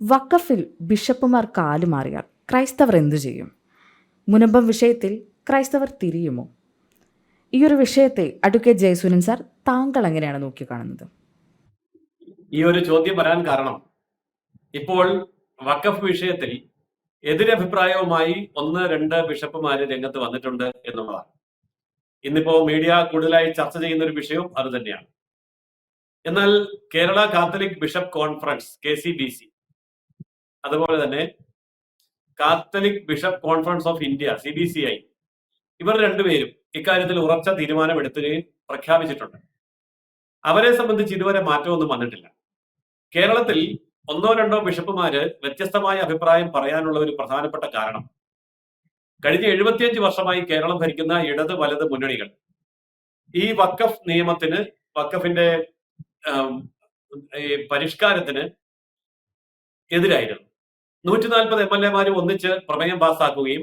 വക്കഫിൽ ബിഷപ്പുമാർ കാലുമാറിയാൽ ക്രൈസ്തവർ എന്തു ചെയ്യും? മുനമ്പം വിഷയത്തിൽ ക്രൈസ്തവർ തിരിയുമോ? ഈ ഒരു വിഷയത്തെ അഡ്വക്കേറ്റ് ജയസൂനൻ സാർ താങ്കൾ എങ്ങനെയാണ് നോക്കിക്കാണുന്നത്? ഈ ഒരു ചോദ്യം വരാൻ കാരണം ഇപ്പോൾ വക്കഫ് വിഷയത്തിൽ എതിരഭിപ്രായവുമായി ഒന്ന് രണ്ട് ബിഷപ്പുമാര് രംഗത്ത് വന്നിട്ടുണ്ട് എന്നുള്ളതാണ്. ഇന്നിപ്പോ മീഡിയ കൂടുതലായി ചർച്ച ചെയ്യുന്ന ഒരു വിഷയവും അത് തന്നെയാണ്. എന്നാൽ Kerala Catholic bishop conference K C B C അതുപോലെ തന്നെ Catholic bishop conference of India C B C I ഇവർ രണ്ടുപേരും ഇക്കാര്യത്തിൽ ഉറച്ച തീരുമാനമെടുത്തുകയും പ്രഖ്യാപിച്ചിട്ടുണ്ട്. അവരെ സംബന്ധിച്ച് ഇതുവരെ മാറ്റമൊന്നും വന്നിട്ടില്ല. കേരളത്തിൽ ഒന്നോ രണ്ടോ ബിഷപ്പുമാര് വ്യത്യസ്തമായ അഭിപ്രായം പറയാനുള്ള ഒരു പ്രധാനപ്പെട്ട കാരണം കഴിഞ്ഞ എഴുപത്തിയഞ്ച് വർഷമായി കേരളം ഭരിക്കുന്ന ഇടത് വലത് മുന്നണികൾ. ഈ വക്കഫ് നിയമത്തിന് വക്കഫിന്റെ പരിഷ്കാരത്തിന് എതിരായിരുന്നു. നൂറ്റി നാൽപ്പത് എം എൽ എമാരും ഒന്നിച്ച് പ്രമേയം പാസ്സാക്കുകയും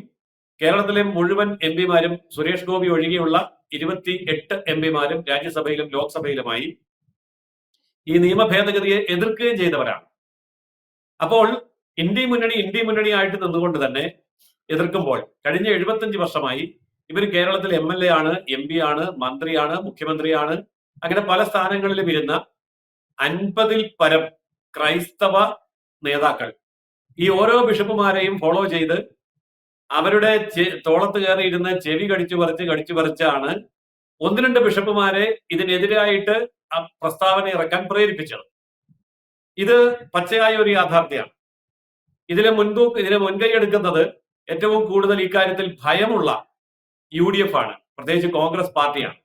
കേരളത്തിലെ മുഴുവൻ എം പിമാരും സുരേഷ് ഗോപി ഒഴികെയുള്ള ഇരുപത്തി എട്ട് എം പിമാരും രാജ്യസഭയിലും ലോക്സഭയിലുമായി ഈ നിയമ ഭേദഗതിയെ എതിർക്കുകയും ചെയ്തവരാണ്. അപ്പോൾ ഇന്ത്യ മുന്നണി ഇന്ത്യ മുന്നണിയായിട്ട് നിന്നുകൊണ്ട് തന്നെ എതിർക്കുമ്പോൾ കഴിഞ്ഞ എഴുപത്തഞ്ച് വർഷമായി ഇവർ കേരളത്തിൽ എം എൽ എ ആണ് എം പി ആണ് മന്ത്രിയാണ് മുഖ്യമന്ത്രിയാണ്. അങ്ങനെ പല സ്ഥാനങ്ങളിലും ഇരുന്ന അൻപതിൽ പരം ക്രൈസ്തവ നേതാക്കൾ ഈ ഓരോ ബിഷപ്പുമാരെയും ഫോളോ ചെയ്ത് അവരുടെ തോളത്ത് കയറി ഇരുന്ന് ചെവി കടിച്ചു പറിച്ച് കടിച്ചു പറിച്ചാണ് ഒന്ന് രണ്ട് ബിഷപ്പുമാരെ ഇതിനെതിരായിട്ട് ആ പ്രസ്താവന ഇറക്കാൻ പ്രേരിപ്പിച്ചത്. ഇത് പച്ചയായ ഒരു യാഥാർത്ഥ്യമാണ്. ഇതിലെ മുൻതൂക്ക് ഇതിനെ മുൻകൈ എടുക്കുന്നത് ഏറ്റവും കൂടുതൽ ഇക്കാര്യത്തിൽ ഭയമുള്ള യു ഡി എഫ് ആണ്. പ്രത്യേകിച്ച് കോൺഗ്രസ് പാർട്ടിയാണ്.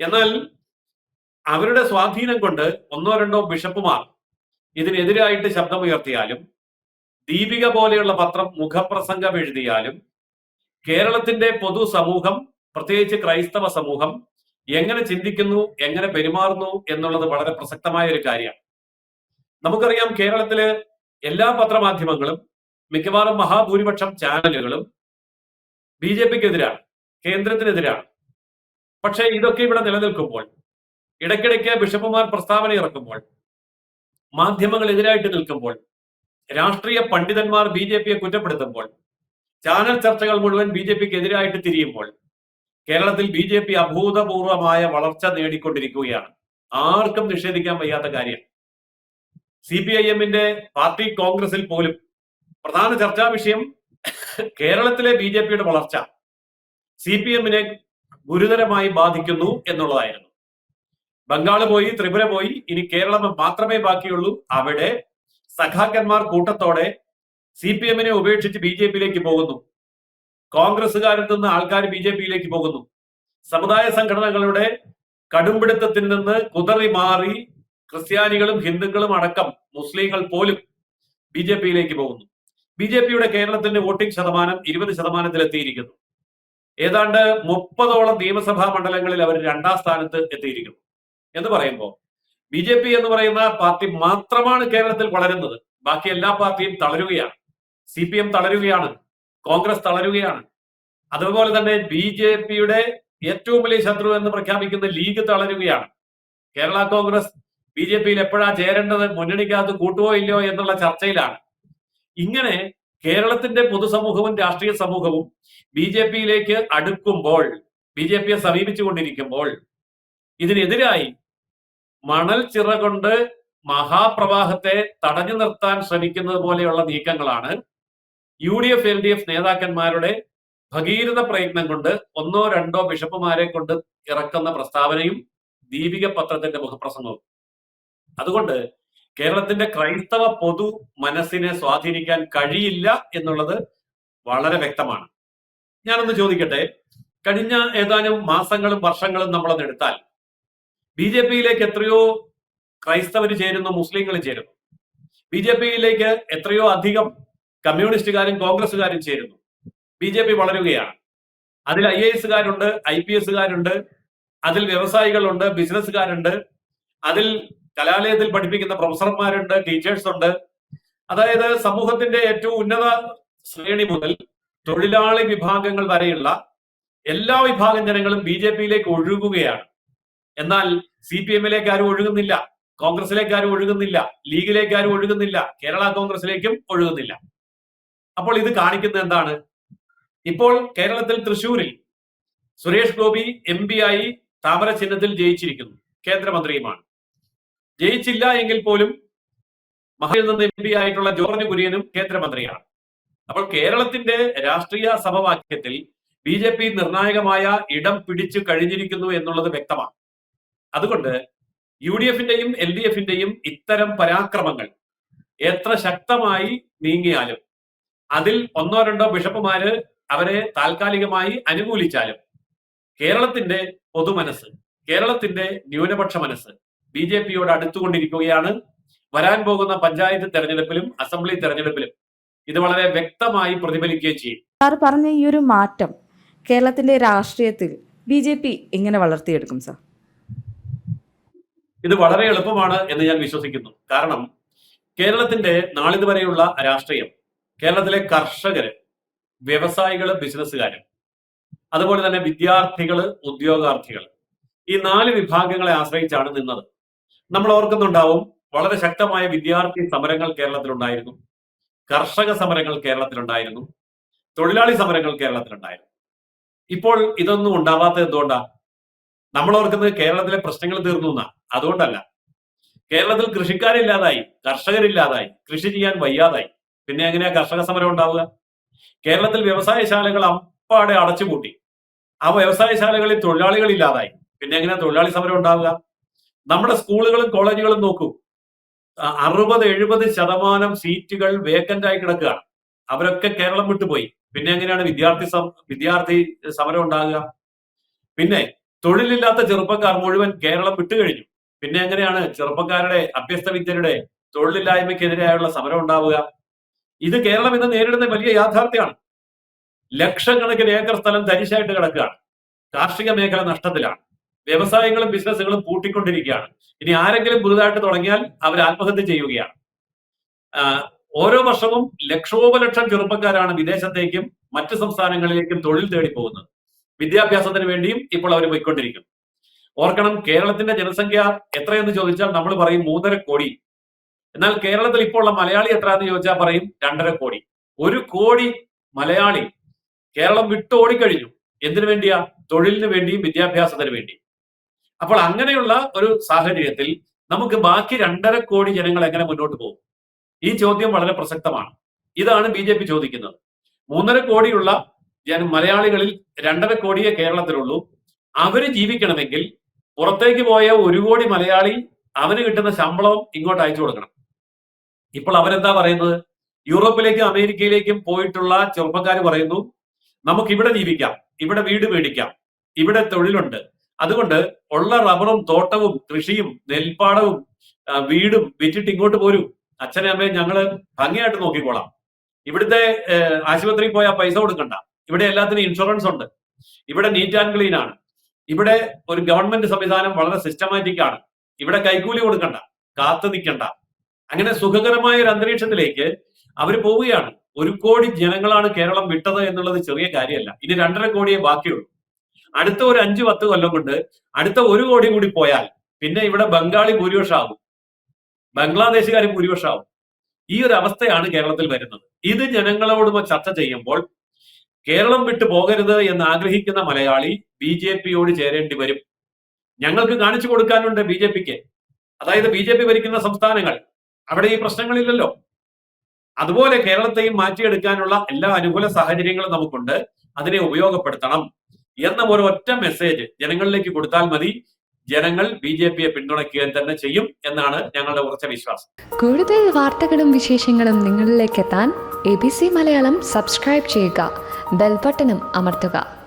എന്നാൽ അവരുടെ സ്വാധീനം കൊണ്ട് ഒന്നോ രണ്ടോ ബിഷപ്പുമാർ ഇതിനെതിരായിട്ട് ശബ്ദമുയർത്തിയാലും ദീപിക പോലെയുള്ള പത്രം മുഖപ്രസംഗം എഴുതിയാലും കേരളത്തിന്റെ പൊതു സമൂഹം പ്രത്യേകിച്ച് ക്രൈസ്തവ സമൂഹം എങ്ങനെ ചിന്തിക്കുന്നു എങ്ങനെ പെരുമാറുന്നു എന്നുള്ളത് വളരെ പ്രസക്തമായ ഒരു കാര്യമാണ്. നമുക്കറിയാം കേരളത്തിലെ എല്ലാ പത്രമാധ്യമങ്ങളും മിക്കവാറും മഹാഭൂരിപക്ഷം ചാനലുകളും ബി ജെ പിക്കെതിരാണ് കേന്ദ്രത്തിനെതിരാണ്. പക്ഷേ ഇതൊക്കെ ഇവിടെ നിലനിൽക്കുമ്പോൾ ഇടയ്ക്കിടയ്ക്ക് ബിഷപ്പുമാർ പ്രസ്താവന ഇറക്കുമ്പോൾ മാധ്യമങ്ങൾ എതിരായിട്ട് നിൽക്കുമ്പോൾ രാഷ്ട്രീയ പണ്ഡിതന്മാർ ബി ജെ പിയെ കുറ്റപ്പെടുത്തുമ്പോൾ ചാനൽ ചർച്ചകൾ മുഴുവൻ ബി ജെ പിക്ക് എതിരായിട്ട് തിരിയുമ്പോൾ കേരളത്തിൽ ബി ജെ പി അഭൂതപൂർവമായ വളർച്ച നേടിക്കൊണ്ടിരിക്കുകയാണ്. ആർക്കും നിഷേധിക്കാൻ വയ്യാത്ത കാര്യം. സി പി ഐ എമ്മിന്റെ പാർട്ടി കോൺഗ്രസിൽ പോലും പ്രധാന ചർച്ചാ വിഷയം കേരളത്തിലെ ബി ജെ പിയുടെ വളർച്ച. സി പി എമ്മിനെ ഗുരുതരമായി ബാധിക്കുന്നു എന്നുള്ളതായിരുന്നു. ബംഗാൾ പോയി ത്രിപുര പോയി ഇനി കേരളം മാത്രമേ ബാക്കിയുള്ളൂ. അവിടെ സഖാക്കന്മാർ കൂട്ടത്തോടെ സി പി എമ്മിനെ ഉപേക്ഷിച്ച് ബി ജെ പിയിലേക്ക് പോകുന്നു. കോൺഗ്രസ്സുകാരിൽ നിന്ന് ആൾക്കാർ ബി ജെ പിയിലേക്ക് പോകുന്നു. സമുദായ സംഘടനകളുടെ കടുംപിടുത്തത്തിൽ നിന്ന് കുതറി മാറി ക്രിസ്ത്യാനികളും ഹിന്ദുക്കളും അടക്കം മുസ്ലിങ്ങൾ പോലും ബി ജെ പിയിലേക്ക് പോകുന്നു. ബി ജെ പിയുടെ കേരളത്തിന്റെ വോട്ടിംഗ് ശതമാനം ഇരുപത് ശതമാനത്തിൽ എത്തിയിരിക്കുന്നു ഏതാണ്ട് മുപ്പതോളം നിയമസഭാ മണ്ഡലങ്ങളിൽ അവർ രണ്ടാം സ്ഥാനത്ത് എത്തിയിരിക്കുന്നു. എന്ന് പറയുമ്പോൾ ബി ജെ പി എന്ന് പറയുന്ന പാർട്ടി മാത്രമാണ് കേരളത്തിൽ വളരുന്നത്. ബാക്കി എല്ലാ പാർട്ടിയും തളരുകയാണ്. സി പി എം തളരുകയാണ്. കോൺഗ്രസ് തളരുകയാണ്. അതുപോലെ തന്നെ ബി ജെ പിയുടെ ഏറ്റവും വലിയ ശത്രു എന്ന് പ്രഖ്യാപിക്കുന്ന ലീഗ് തളരുകയാണ്. കേരള കോൺഗ്രസ് ബി ജെ പിയിൽ എപ്പോഴാ ചേരേണ്ടത്? മുന്നണിക്കകത്ത് കൂട്ടുവോ ഇല്ലയോ എന്നുള്ള ചർച്ചയിലാണ്. ഇങ്ങനെ കേരളത്തിന്റെ പൊതുസമൂഹവും രാഷ്ട്രീയ സമൂഹവും ബി ജെ പിയിലേക്ക് അടുക്കുമ്പോൾ ബി ജെ പിയെ സമീപിച്ചുകൊണ്ടിരിക്കുമ്പോൾ ഇതിനെതിരായി മണൽ ചിറ കൊണ്ട് മഹാപ്രവാഹത്തെ തടഞ്ഞു നിർത്താൻ ശ്രമിക്കുന്നത് പോലെയുള്ള നീക്കങ്ങളാണ് U D F L D F നേതാക്കന്മാരുടെ ഭഗീരഥ പ്രയത്നം കൊണ്ട് ഒന്നോ രണ്ടോ ബിഷപ്പുമാരെ കൊണ്ട് ഇറക്കുന്ന പ്രസ്താവനയും ദീപിക പത്രത്തിന്റെ മുഖപ്രസംഗവും. അതുകൊണ്ട് കേരളത്തിന്റെ ക്രൈസ്തവ പൊതു മനസ്സിനെ സ്വാധീനിക്കാൻ കഴിയില്ല എന്നുള്ളത് വളരെ വ്യക്തമാണ്. ഞാനൊന്ന് ചോദിക്കട്ടെ കഴിഞ്ഞ ഏതാനും മാസങ്ങളും വർഷങ്ങളും നമ്മളൊന്ന് എടുത്താൽ ബി ജെ പിയിലേക്ക് എത്രയോ ക്രൈസ്തവർ ചേരുന്നു മുസ്ലിങ്ങൾ ചേരുന്നു. ബി ജെ പിയിലേക്ക് എത്രയോ അധികം കമ്മ്യൂണിസ്റ്റുകാരും കോൺഗ്രസ്സുകാരും ചേരുന്നു. ബി ജെ പി വളരുകയാണ്. അതിൽ ഐ എ എസുകാരുണ്ട് ഐ പി എസുകാരുണ്ട് അതിൽ വ്യവസായികളുണ്ട് ബിസിനസ്സുകാരുണ്ട് അതിൽ കലാലയത്തിൽ പഠിപ്പിക്കുന്ന പ്രൊഫസർമാരുണ്ട് ടീച്ചേഴ്സ് ഉണ്ട് അതായത് സമൂഹത്തിന്റെ ഏറ്റവും ഉന്നത ശ്രേണി മുതൽ തൊഴിലാളി വിഭാഗങ്ങൾ വരെയുള്ള എല്ലാ വിഭാഗം ജനങ്ങളും ബി ജെ പിയിലേക്ക് ഒഴുകുകയാണ്. എന്നാൽ സി പി എമ്മിലേക്ക് ആരും ഒഴുകുന്നില്ല. കോൺഗ്രസിലേക്ക് ആരും ഒഴുകുന്നില്ല. ലീഗിലേക്കാരും ഒഴുകുന്നില്ല. കേരള കോൺഗ്രസിലേക്കും ഒഴുകുന്നില്ല. അപ്പോൾ ഇത് കാണിക്കുന്നത് എന്താണ്? ഇപ്പോൾ കേരളത്തിൽ തൃശൂരിൽ സുരേഷ് ഗോപി എം പി ആയി താമര ചിഹ്നത്തിൽ ജയിച്ചിരിക്കുന്നു. കേന്ദ്രമന്ത്രിയുമാണ്. ജയിച്ചില്ല എങ്കിൽ പോലും മഹയിൽ നിന്ന് എം പി ആയിട്ടുള്ള ജോർജ് കുര്യനും കേന്ദ്രമന്ത്രിയാണ്. അപ്പോൾ കേരളത്തിന്റെ രാഷ്ട്രീയ സമവാക്യത്തിൽ ബി ജെ പി നിർണായകമായ ഇടം പിടിച്ചു കഴിഞ്ഞിരിക്കുന്നു എന്നുള്ളത് വ്യക്തമാണ്. അതുകൊണ്ട് യു ഡി എഫിന്റെയും എൽ ഡി എഫിന്റെയും ഇത്തരം പരാക്രമങ്ങൾ എത്ര ശക്തമായി നീങ്ങിയാലും അതിൽ ഒന്നോ രണ്ടോ ബിഷപ്പുമാര് അവരെ താൽക്കാലികമായി അനുകൂലിച്ചാലും കേരളത്തിന്റെ പൊതുമനസ് കേരളത്തിന്റെ ന്യൂനപക്ഷ മനസ്സ് ബി ജെ പിയോട് അടുത്തുകൊണ്ടിരിക്കുകയാണ്. വരാൻ പോകുന്ന പഞ്ചായത്ത് തെരഞ്ഞെടുപ്പിലും അസംബ്ലി തെരഞ്ഞെടുപ്പിലും ഇത് വളരെ വ്യക്തമായി പ്രതിഫലിക്കുകയും ചെയ്യും. സാർ പറഞ്ഞ ഈ ഒരു മാറ്റം കേരളത്തിന്റെ രാഷ്ട്രീയത്തിൽ ബി ജെ പി എങ്ങനെ വളർത്തിയെടുക്കും സാർ? ഇത് വളരെ എളുപ്പമാണ് എന്ന് ഞാൻ വിശ്വസിക്കുന്നു. കാരണം കേരളത്തിന്റെ നാളിതുവരെയുള്ള രാഷ്ട്രീയം കേരളത്തിലെ കർഷകര് വ്യവസായികൾ ബിസിനസ്സുകാര് അതുപോലെ തന്നെ വിദ്യാർത്ഥികൾ ഉദ്യോഗാർത്ഥികൾ ഈ നാല് വിഭാഗങ്ങളെ ആശ്രയിച്ചാണ് നിന്നത്. നമ്മൾ ഓർക്കുന്നുണ്ടാവും വളരെ ശക്തമായ വിദ്യാർത്ഥി സമരങ്ങൾ കേരളത്തിലുണ്ടായിരുന്നു കർഷക സമരങ്ങൾ കേരളത്തിലുണ്ടായിരുന്നു തൊഴിലാളി സമരങ്ങൾ കേരളത്തിലുണ്ടായിരുന്നു. ഇപ്പോൾ ഇതൊന്നും ഉണ്ടാവാത്തത് എന്തുകൊണ്ടാ? നമ്മൾ ഓർക്കുന്നത് കേരളത്തിലെ പ്രശ്നങ്ങൾ തീർന്നു എന്നാ. അതുകൊണ്ടല്ല. കേരളത്തിൽ കൃഷിക്കാരില്ലാതായി കർഷകരില്ലാതായി കൃഷി ചെയ്യാൻ വയ്യാതായി. പിന്നെ എങ്ങനെയാ കർഷക സമരം ഉണ്ടാവുക? കേരളത്തിൽ വ്യവസായശാലകൾ അപ്പാടെ അടച്ചുപൂട്ടി. ആ വ്യവസായശാലകളിൽ തൊഴിലാളികൾ ഇല്ലാതായി. പിന്നെ എങ്ങനെയാ തൊഴിലാളി സമരം ഉണ്ടാവുക? നമ്മുടെ സ്കൂളുകളും കോളേജുകളും നോക്കൂ. അറുപത് എഴുപത് ശതമാനം സീറ്റുകൾ വേക്കന്റ് ആയി കിടക്കുകയാണ്. അവരൊക്കെ കേരളം വിട്ടുപോയി. പിന്നെ എങ്ങനെയാണ് വിദ്യാർത്ഥി വിദ്യാർത്ഥി സമരം ഉണ്ടാകുക പിന്നെ തൊഴിലില്ലാത്ത ചെറുപ്പക്കാർ മുഴുവൻ കേരളം വിട്ടുകഴിഞ്ഞു. പിന്നെ എങ്ങനെയാണ് ചെറുപ്പക്കാരുടെ അഭ്യസ്ത വിദ്യരുടെ തൊഴിലില്ലായ്മയ്ക്കെതിരെയുള്ള സമരം ഉണ്ടാവുക? ഇത് കേരളം ഇന്ന് നേരിടുന്ന വലിയ യാഥാർത്ഥ്യമാണ്. ലക്ഷക്കണക്കിന് ഏക്കർ സ്ഥലം തരിശായിട്ട് കിടക്കുകയാണ്. കാർഷിക മേഖല നഷ്ടത്തിലാണ്. വ്യവസായങ്ങളും ബിസിനസ്സുകളും പൂട്ടിക്കൊണ്ടിരിക്കുകയാണ്. ഇനി ആരെങ്കിലും പുതുതായിട്ട് തുടങ്ങിയാൽ അവർ ആത്മഹത്യ ചെയ്യുകയാണ്. ഓരോ വർഷവും ലക്ഷോപലക്ഷം ചെറുപ്പക്കാരാണ് വിദേശത്തേക്കും മറ്റ് സംസ്ഥാനങ്ങളിലേക്കും തൊഴിൽ തേടി പോകുന്നത് വിദ്യാഭ്യാസത്തിന് വേണ്ടിയും ഇപ്പോൾ അവർ പോയിക്കൊണ്ടിരിക്കുന്നു. ഓർക്കണം കേരളത്തിന്റെ ജനസംഖ്യ എത്രയെന്ന് ചോദിച്ചാൽ നമ്മൾ പറയും മൂന്നര കോടി. എന്നാൽ കേരളത്തിൽ ഇപ്പോൾ ഉള്ള മലയാളി എത്ര എന്ന് ചോദിച്ചാൽ പറയും രണ്ടര കോടി. ഒരു കോടി മലയാളി കേരളം വിട്ട് ഓടിക്കഴിഞ്ഞു. എന്തിനു വേണ്ടിയാ? തൊഴിലിന് വേണ്ടിയും വിദ്യാഭ്യാസത്തിന് വേണ്ടിയും. അപ്പോൾ അങ്ങനെയുള്ള ഒരു സാഹചര്യത്തിൽ നമുക്ക് ബാക്കി രണ്ടര കോടി ജനങ്ങൾ എങ്ങനെ മുന്നോട്ട് പോകും? ഈ ചോദ്യം വളരെ പ്രസക്തമാണ്. ഇതാണ് ബി ചോദിക്കുന്നത്. മൂന്നര കോടിയുള്ള ജന മലയാളികളിൽ രണ്ടര കോടിയെ കേരളത്തിലുള്ളൂ. അവർ ജീവിക്കണമെങ്കിൽ പുറത്തേക്ക് പോയ ഒരു കോടി മലയാളി അവന് കിട്ടുന്ന ശമ്പളം ഇങ്ങോട്ട് അയച്ചു കൊടുക്കണം. ഇപ്പോൾ അവരെന്താ പറയുന്നത്? യൂറോപ്പിലേക്കും അമേരിക്കയിലേക്കും പോയിട്ടുള്ള ചെറുപ്പക്കാർ പറയുന്നു നമുക്ക് ഇവിടെ ജീവിക്കാം ഇവിടെ വീട് മേടിക്കാം ഇവിടെ തൊഴിലുണ്ട്. അതുകൊണ്ട് ഉള്ള റബറും തോട്ടവും കൃഷിയും നെൽപ്പാടവും വീടും വിറ്റിട്ട് ഇങ്ങോട്ട് പോരൂ. അച്ഛനെ അമ്മയെ ഞങ്ങൾ ഭംഗിയായിട്ട് നോക്കിക്കോളാം. ഇവിടുത്തെ ആശുപത്രിയിൽ പോയാൽ പൈസ കൊടുക്കണ്ട. ഇവിടെ എല്ലാത്തിനും ഇൻഷുറൻസ് ഉണ്ട്. ഇവിടെ നീറ്റ് ആൻഡ് ക്ലീൻ ആണ്. ഇവിടെ ഒരു ഗവൺമെന്റ് സംവിധാനം വളരെ സിസ്റ്റമാറ്റിക് ആണ്. ഇവിടെ കൈക്കൂലി കൊടുക്കണ്ട കാത്തു നിൽക്കണ്ട. അങ്ങനെ സുഖകരമായ ഒരു അന്തരീക്ഷത്തിലേക്ക് അവർ പോവുകയാണ്. ഒരു കോടി ജനങ്ങളാണ് കേരളം വിട്ടത് എന്നുള്ളത് ചെറിയ കാര്യമല്ല. ഇനി രണ്ടര കോടിയെ ബാക്കിയുള്ളൂ. അടുത്ത ഒരു അഞ്ചു പത്ത് കൊല്ലം കൊണ്ട് അടുത്ത ഒരു കോടി കൂടി പോയാൽ പിന്നെ ഇവിടെ ബംഗാളി ഭൂരിപക്ഷമാവും ബംഗ്ലാദേശുകാരും ഭൂരിപക്ഷമാവും ഈ ഒരു അവസ്ഥയാണ് കേരളത്തിൽ വരുന്നത്. ഇത് ജനങ്ങളോട് ചർച്ച ചെയ്യുമ്പോൾ കേരളം വിട്ടു പോകരുത് എന്ന് ആഗ്രഹിക്കുന്ന മലയാളി ബി ജെ പിയോട് ചേരേണ്ടി വരും. ഞങ്ങൾക്ക് കാണിച്ചു കൊടുക്കാനുണ്ട് ബി ജെ പിക്ക്. അതായത് ബി ജെ പി ഭരിക്കുന്ന സംസ്ഥാനങ്ങൾ. അവിടെ ഈ പ്രശ്നങ്ങളില്ലല്ലോ. അതുപോലെ കേരളത്തെയും മാറ്റിയെടുക്കാനുള്ള എല്ലാ അനുകൂല സാഹചര്യങ്ങളും നമുക്കുണ്ട്. അതിനെ ഉപയോഗപ്പെടുത്തണം. എന്ന ഒരു ഒറ്റ മെസ്സേജ് ജനങ്ങളിലേക്ക് കൊടുത്താൽ മതി. ജനങ്ങൾ ബി ജെ പിയെ പിന്തുണയ്ക്കുകയും തന്നെ ചെയ്യും എന്നാണ് ഞങ്ങളുടെ ഉറച്ച വിശ്വാസം. കൂടുതൽ വാർത്തകളും വിശേഷങ്ങളും നിങ്ങളിലേക്ക് എത്താൻ A B C Malayalam subscribe ചെയ്യുക. ബെൽബട്ടനും അമർത്തുക.